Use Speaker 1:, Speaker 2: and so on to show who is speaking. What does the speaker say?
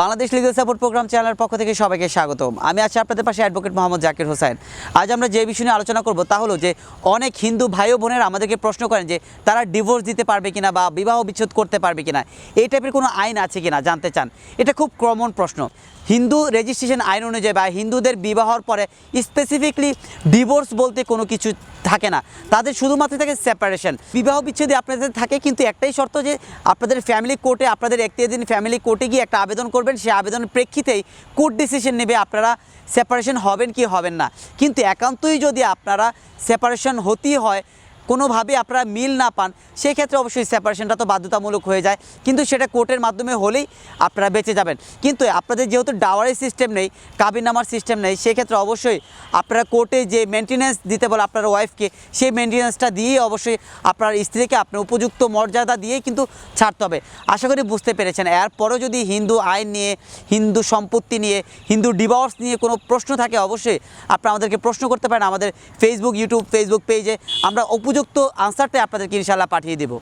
Speaker 1: Bangladesh legal support programme চ্যানেলের পক্ষ থেকে সবাইকে স্বাগতম। আমি আছি আপনাদের পাশে অ্যাডভোকেট মোহাম্মদ জাকির হোসেন। আজ আমরা যে বিষয় নিয়ে আলোচনা করব তা হলো যে, অনেক হিন্দু ভাই ও বোনেরা আমাদেরকে প্রশ্ন করেন যে, তারা ডিভোর্স দিতে পারবে কিনা বা বিবাহ বিচ্ছেদ করতে পারবে কিনা? এই টাইপের কোনো আইন আছে কিনা জানতে চান? এটা খুব কমন প্রশ্ন। হিন্দু রেজিস্ট্রেশন আইন অনুযায়ী বা হিন্দুদের বিবাহর পরে স্পেসিফিকলি ডিভোর্স বলতে কোনো কিছু থাকে না। তাদের শুধুমাত্র থাকে সেপারেশন বিবাহ বিচ্ছেদে আপনাদের থাকে কিন্তু একটাই শর্ত যে, আপনাদের ফ্যামিলি কোর্টে আপনাদের একটি দিন ফ্যামিলি কোর্টে গিয়ে একটা আবেদন করবেন সেই আবেদনের প্রেক্ষিতেই কোর্ট ডিসিশন নেবে আপনারা সেপারেশন হবেন কি হবেন না। কিন্তু একান্তই যদি আপনারা সেপারেশন হতেই হয় কোনোভাবে আপনারা মিল না পান সেই ক্ষেত্রে অবশ্যই সেপারেশনটা তো বাধ্যতামূলক হয়ে যায়। কিন্তু সেটা কোর্টের মাধ্যমে হলেই আপনারা বেঁচে যাবেন। কিন্তু আপনাদের যেহেতু ডাওয়ারি সিস্টেম নেই কাবিনামার সিস্টেম নেই, সেক্ষেত্রে অবশ্যই আপনারা কোর্টে যে মেনটেন্যান্স দিতে বলে আপনার ওয়াইফকে সেই মেনটেন্যান্সটা দিয়েই অবশ্যই আপনার স্ত্রীকে আপনার উপযুক্ত মর্যাদা দিয়েই কিন্তু ছাড়তে হবে। আশা করি বুঝতে পেরেছেন। এরপরেও যদি হিন্দু আইন নিয়ে, হিন্দু সম্পত্তি নিয়ে, হিন্দু ডিভোর্স নিয়ে কোনো প্রশ্ন থাকে, অবশ্যই আপনারা আমাদেরকে প্রশ্ন করতে পারেন আমাদের ফেসবুক ইউটিউব ফেসবুক পেজে আমরা উপযুক্ত আনসারটা আপনাদেরকে ইনশাল্লাহ পাঠিয়ে দেবো।